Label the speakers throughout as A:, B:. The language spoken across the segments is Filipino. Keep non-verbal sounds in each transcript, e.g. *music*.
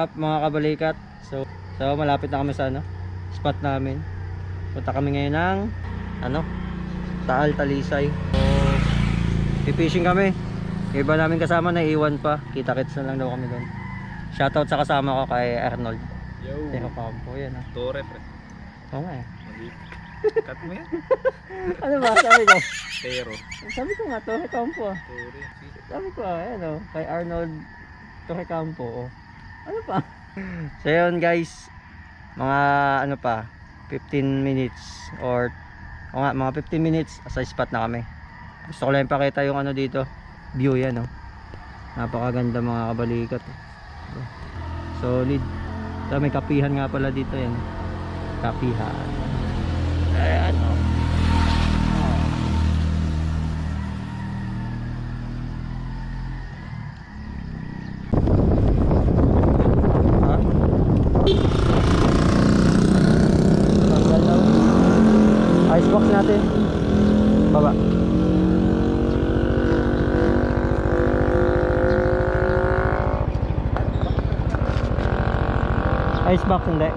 A: up mga kabalikat. So, so malapit na kami sa ano, spot namin. Punta kami ngayon ng ano, Taal Talisay. So, pipishing kami. Iba namin kasama na iwan pa. Kita-kits na lang daw kami doon. Shoutout sa kasama ko kay Arnold.
B: Yo.
A: Teka pa po yan ah.
B: Tore, pre.
A: Oo nga eh.
B: Cut mo yan. *laughs*
A: Ano ba sabi ko?
B: Pero.
A: Sabi ko nga to, Campo ah.
B: Tore.
A: Sabi ko ah, ano, kay Arnold Torrecampo. Oh. Ano pa? so yun guys, mga ano pa, 15 minutes or o nga, mga 15 minutes sa spot na kami. Gusto ko lang ipakita yung ano dito, view yan oh. Napakaganda mga kabalikat. oh. Solid. So, may kapihan nga pala dito yan. Kapihan. Ayan oh. Ha? Tanggal daw. Icebox natin. Baba. Icebox hindi.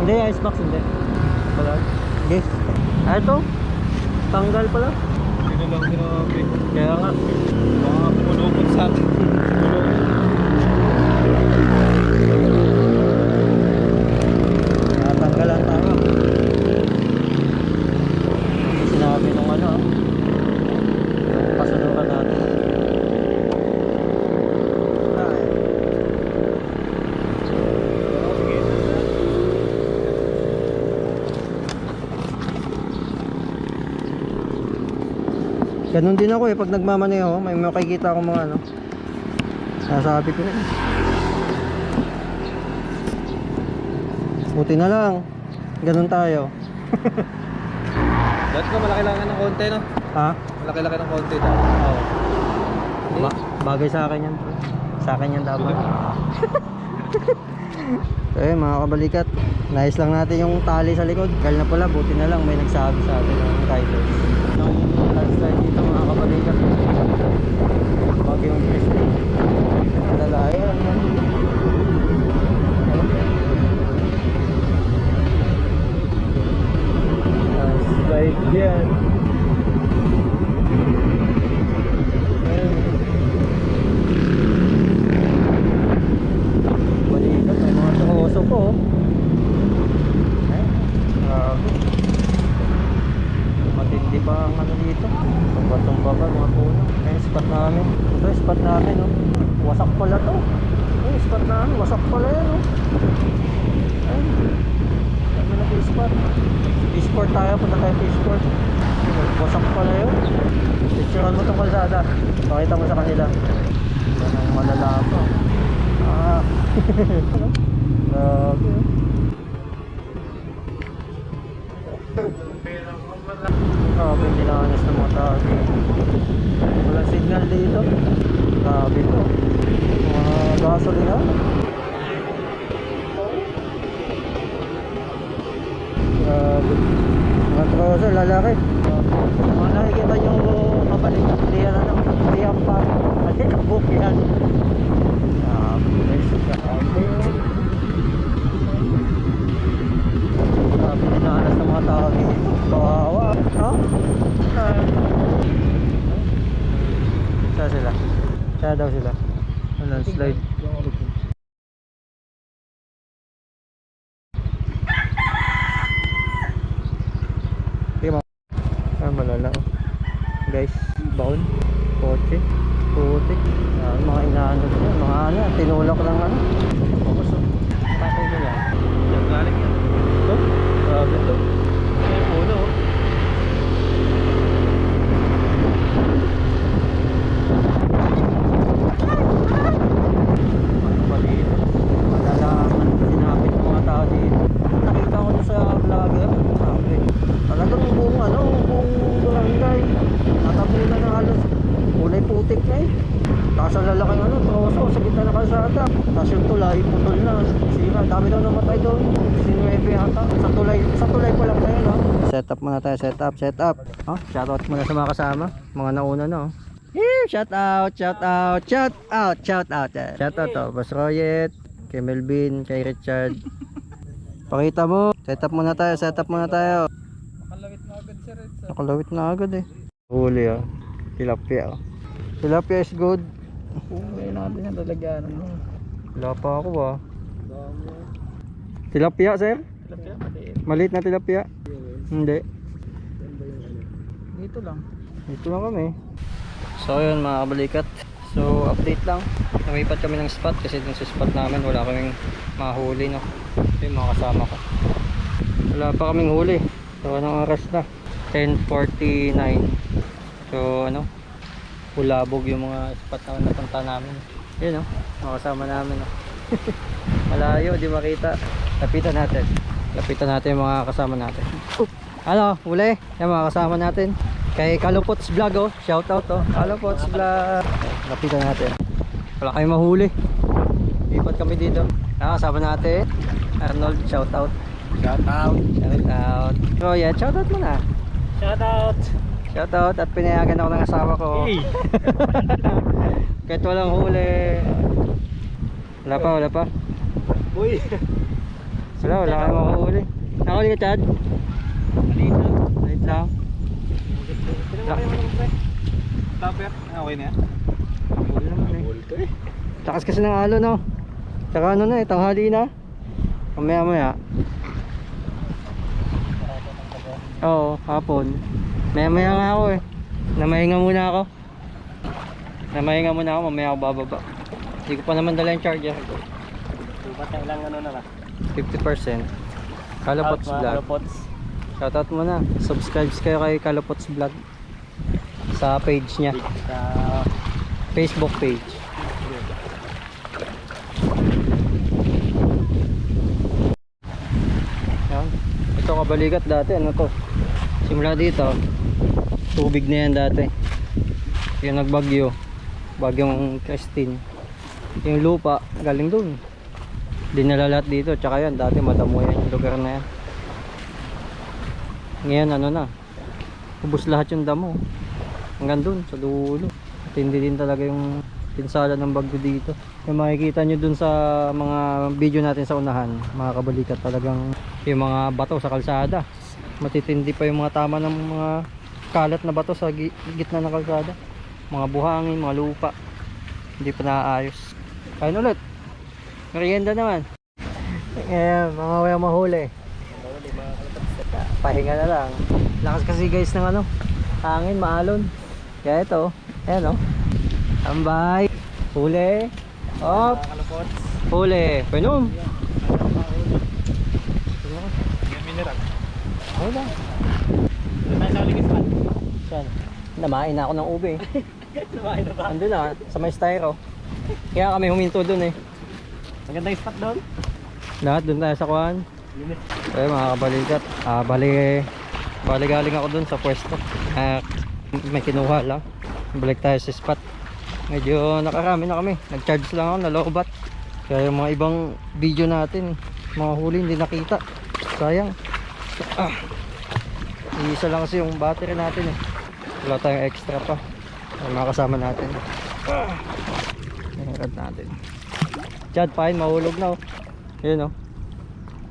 A: Hindi, icebox hindi. Wala. Okay. Ah, ito. Tanggal pala.
B: Sino lang sinabi?
A: Kaya nga.
B: Mga pumulupot sa.
A: Natanggal *laughs* ang tama. Hindi sinabi nung ano ah. Yung kasundukan natin. Ay. Ganun din ako eh pag nagmamaneho, may makikita akong mga ano. Sasabi ko na eh. Buti na lang. Ganun tayo. *laughs*
B: Dati ko malaki lang ng konti, no?
A: Ha?
B: Malaki-laki ng konti dati.
A: Oo. Ba- bagay sa akin yan. Sa akin yan dapat. *laughs* so yun mga kabalikat. Nice lang natin yung tali sa likod. Kal na pala, buti na lang may nagsabi sa atin ng riders. Nung landslide dito mga kabalikat. Wag yung Christy. Lalayan yan. Landslide yan. Balikat, may mga tukoso po. oh. Ay, grabe. Pa ang ano dito. Tumba-tumba pa mga puno. Ayun, spot namin. Ito yung spot namin, oh. Wasak pala to. Ayun, spot namin. Wasak pala yan, oh. Ayun. Kami nag-spot. Fishport tayo. Punta tayo fishport. Wasak pala yun. Picturean mo itong kalsada. Pakita mo sa kanila. Yan ang malala pa. Ah. *laughs* Grabe. oh. Grabe dinanas ng mga tao. Walang signal dito. Grabe to. Mga gasolina. Grabe. Mga trouser, lalaki. Mga nakikita nyo mabalik. Hindi yan ano. Hindi yan pa. Hindi, yan. Grabe. Grabe. Grabe dinanas ng mga tao dito. Kawawa. Ha? Ah. Saan sila? Daw sila? Ano, slide. Sige mo. Ah, malala oh. Guys, baon. Kotse. Putik. Ah, mga inaano ko. Mga ano, tinulak lang ano. Focus oh. Patay yan.
B: Diyan galing yan.
A: Ito? Grabe to.
B: May puno, oh.
A: Ano pa dito? Malalaman sinapit ng mga tao dito. Nakita ko na sa vlogger. Sabi. Talagang buong ano, buong barangay. Natapunan na halos. Kulay putik na eh. Tapos ang lalaking ano, troso sa gitna ng kalsada. Tapos yung tulay, putol na. Sira, dami daw namatay doon. Sinuebe yata. Sa tulay, sa tulay pa lang tayo, no? Set up muna tayo, set up, set up. Oh, shout out muna sa mga kasama. Mga nauna, no? Yeah, shout out, shout out, shout out, shout out. Shout out to Boss Royet, kay Melvin, kay Richard. *laughs* Pakita mo. Set up muna tayo, set up muna tayo.
B: Makalawit na agad si Red.
A: Nakalawit na agad eh. Huli ah. Tilapia oh. Tilapia is good.
B: Huli natin yan talaga. Ano?
A: Wala pa ako ah. Tilapia sir?
B: Tilapia, maliit.
A: Maliit na tilapia? Hindi.
B: Dito lang.
A: Dito lang kami. So yun mga kabalikat. So update lang. Lumipat kami ng spot kasi dun sa spot namin wala kaming mahuli no. Yung mga kasama ko. Wala pa kaming huli. So anong oras na? 10.49 So ano? Hulabog yung mga spot na napunta namin. Yun no. Mga kasama namin no. *laughs* Malayo, di makita. Lapitan natin. Lapitan natin yung mga kasama natin. Ano, huli? Yung mga kasama natin. Kay Kalupots Vlog oh. Shout out oh. Kalupots Vlog. Lapitan natin. Wala kayong mahuli. Lipat kami dito. Ah, kasama natin. Arnold, shout out.
B: Shout out.
A: Shout out. Oh yeah, shout out mo na.
B: Shout out.
A: Shout out at pinayagan ako ng asawa ko. *laughs* Kahit walang huli. Wala pa, wala pa.
B: Uy.
A: Wala, wala kayong mahuli. Nakuli ka, Chad?
B: Maliit
A: lang.
B: Pre. Tupper. Ah, Okay na yan.
A: Huli naman eh.
B: Bulto eh.
A: Takas kasi ng alo no. Tsaka ano na eh, tanghali na. Mamaya maya. Oo, hapon. Maya maya nga ako eh. Namahinga muna ako. Namahinga muna ako, mamaya ako bababa. Hindi ko pa naman dala yung charger.
B: Ba't na ilang ano na ba?
A: 50%. Kalopots Vlog.
B: Pots.
A: Shoutout muna. Subscribe kayo kay Kalopots Vlog. Sa page niya.
B: Sa...
A: Facebook page. Yan. Ito kabalikat dati, ano to? Simula dito, tubig na yan dati. Yung nagbagyo, bagyong Christine. Yung lupa, galing dun. Dinala lahat dito, tsaka yan, dati madamo yan yung lugar na yan. Ngayon ano na, ubos lahat yung damo. Hanggang dun, sa dulo. At hindi din talaga yung pinsala ng bagyo dito. Yung makikita nyo dun sa mga video natin sa unahan, mga kabalikat talagang yung mga bato sa kalsada. Matitindi pa yung mga tama ng mga kalat na bato sa gi- gitna ng kalsada. Mga buhangin, mga lupa. Hindi pa naaayos. Kain ulit. Merienda naman. Mga wayang mahuli. Pahinga na lang. Lakas kasi guys ng ano, hangin, maalon. Kaya ito, ayan o. Tambay. Huli. Op. Huli. Pinom.
B: Yung mineral. Uling spot.
A: Saan? Namain na ako ng ube. *laughs*
B: Lumain na ba?
A: Andun na, sa may styro. Kaya kami huminto dun eh.
B: Maganda yung spot doon.
A: Lahat dun tayo sa kuhan. Eh mga kabalikat. Ah, bali, bali galing ako dun sa pwesto. Ah, may kinuha lang. Balik tayo sa spot. Medyo nakarami na kami. Nag-charge lang ako, nalobat. Kaya yung mga ibang video natin, mga huli hindi nakita. Sayang. Ah. Isa lang kasi yung battery natin eh. Wala tayong extra pa. Ay, mga kasama natin. Ah. Natin. Chad, fine, mahulog na oh. Yun oh.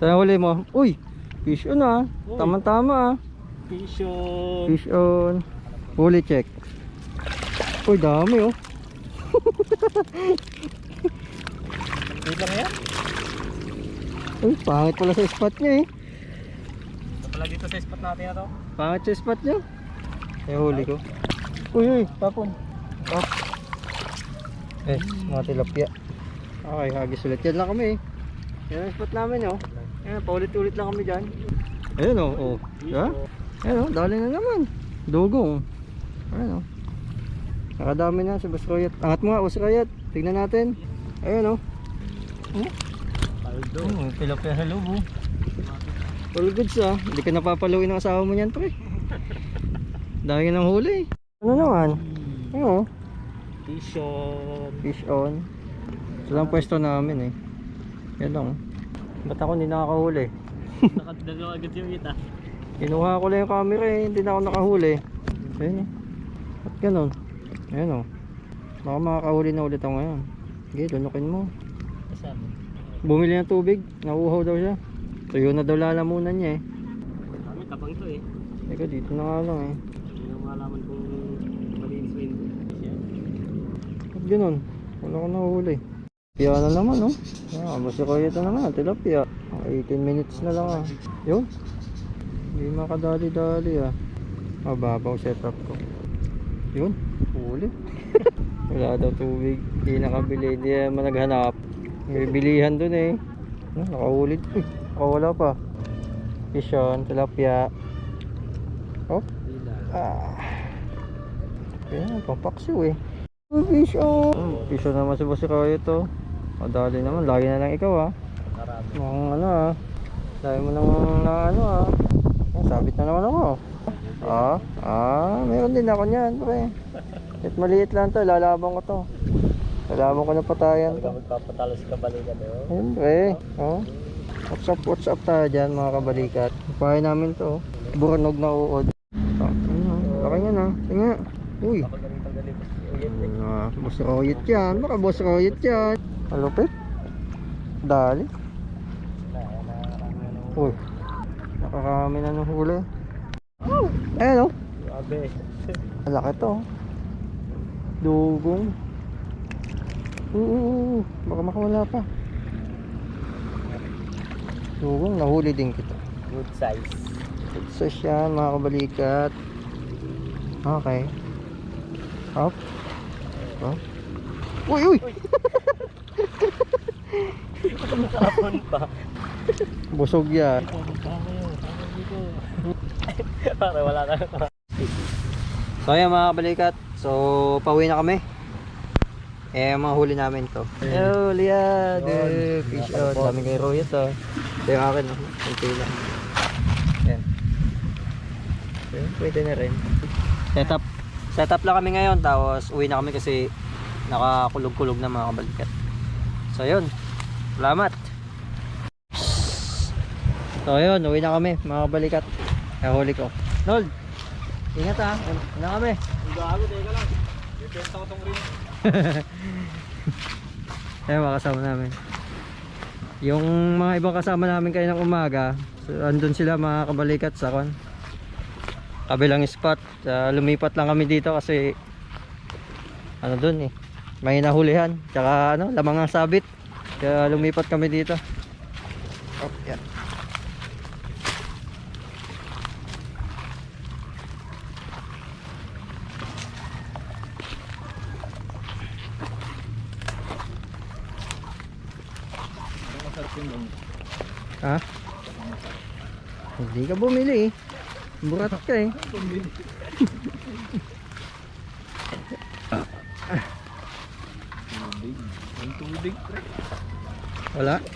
A: Saan huli mo? Uy! Fish on ah. Tama-tama ah.
B: Vision.
A: Fish on. Huli check. Uy, dami oh.
B: Wait lang yan.
A: Uy, pangit pala sa spot niya eh.
B: Ito pala dito sa spot natin na to.
A: Pangit sa spot niya. Yung huli ko. Uy, uy, tapon. Top. Eh, mga tilapia. Okay, hagis ulit. Yan lang kami eh. Yan ang spot namin oh. Yan, paulit-ulit lang kami dyan. Ayun oh, oh. Diba? Ayun oh, dali na naman. Dugong. Ayun oh. Nakadami na si Boss Royat. Angat mo nga, Boss Royat. Tignan natin. Ayun oh. Oh,
B: Paldo.
A: oh tilapia sa loob oh. All goods ah. Hindi ka napapaluin ng asawa mo niyan pre. Dami ng huli. Ano naman? Oo.
B: Vision.
A: Fish on. Ito lang pwesto namin eh. Yan lang. Ba't ako hindi nakakahuli? *laughs*
B: Nakadalawa agad yung kita.
A: Kinuha ko lang yung camera eh. Hindi na ako nakahuli. Ayun eh. Ba't ganun? Ayun oh. Baka makakahuli na ulit ako ngayon. Sige, lunukin mo. Bumili ng tubig. Nauuhaw daw siya. Tuyo na daw lalamunan niya eh.
B: Kami tapang to eh.
A: Teka, dito na nga lang eh.
B: Hindi na malaman kung malinis o hindi.
A: Ba't ganun? Wala ko nahuli. Pia na naman, no? Ah, basta ko ito naman, tilapia. Ah, 18 minutes na lang ah. Yun. Hindi makadali-dali ah. Mababaw setup ko. Yun, huli. *laughs* Wala daw tubig. Hindi nakabili. Hindi naman naghanap. May bilihan dun eh. Ah, nakahuli. Uy, nakawala pa. Fish on, tilapia. Oh, ah. Kaya, pampaksiw eh. Oh, fish. Hmm, fish on naman si Boss Roy ito. Madali naman. Lagi na lang ikaw ah.
B: Marami.
A: Mukhang ano ah. Dahil mo naman na ano ah. Oh, sabit na naman ako. Ah, ah, meron din ako niyan, pre. Kahit maliit lang to, lalaban ko to. Lalaban ko na patayan to.
B: magpapatalo sa kabalikan eh. oh.
A: Ayun, pre. Oh. What's up, what's up tayo dyan mga kabalikat. Pahay namin to. Burnog na uod. Oh, laki niya na. Tingnan. Uy. Ah, boss Royet yan. Baka boss Royet yan. Malupit. Dali. Uy. Nakarami na ng huli. Oh! Ayan oh.
B: Grabe. *laughs*
A: Malaki to. Dugong. Oo, baka makawala pa. Dugong, nahuli din kita.
B: Good size.
A: So yan mga kabalikat. Okay. Up. Oh. Uy, uy! *laughs*
B: Kapon pa.
A: Busog yan.
B: Para wala na.
A: So ayan mga kabalikat. So pauwi na kami. Eh mga huli namin to. Hello, Liad. Eh, Fish on. Dami kay Royet to. Ito yung akin. oh. Kunti lang. Ayan. Okay, pwede na rin. Setup. Setup lang kami ngayon. Tapos uwi na kami kasi nakakulog-kulog na mga kabalikat. So yun. Salamat. So yun, uwi na kami mga kabalikat. Kaya huli ko. Nold, ingat ha. Uwi na kami.
B: Gago, teka lang. Depende ko tong rin. *laughs*
A: Ayan mga kasama namin. Yung mga ibang kasama namin kayo ng umaga, so, andun sila mga kabalikat sa kon. Kabilang spot. Ah, lumipat lang kami dito kasi ano dun eh. May nahulihan. Tsaka ano, lamang ang sabit. Kaya lumipat kami dito. Oh, yan. Ha? Hindi ka bumili eh. Burat ka eh.
B: Tubig. Ang tubig.
A: Wala.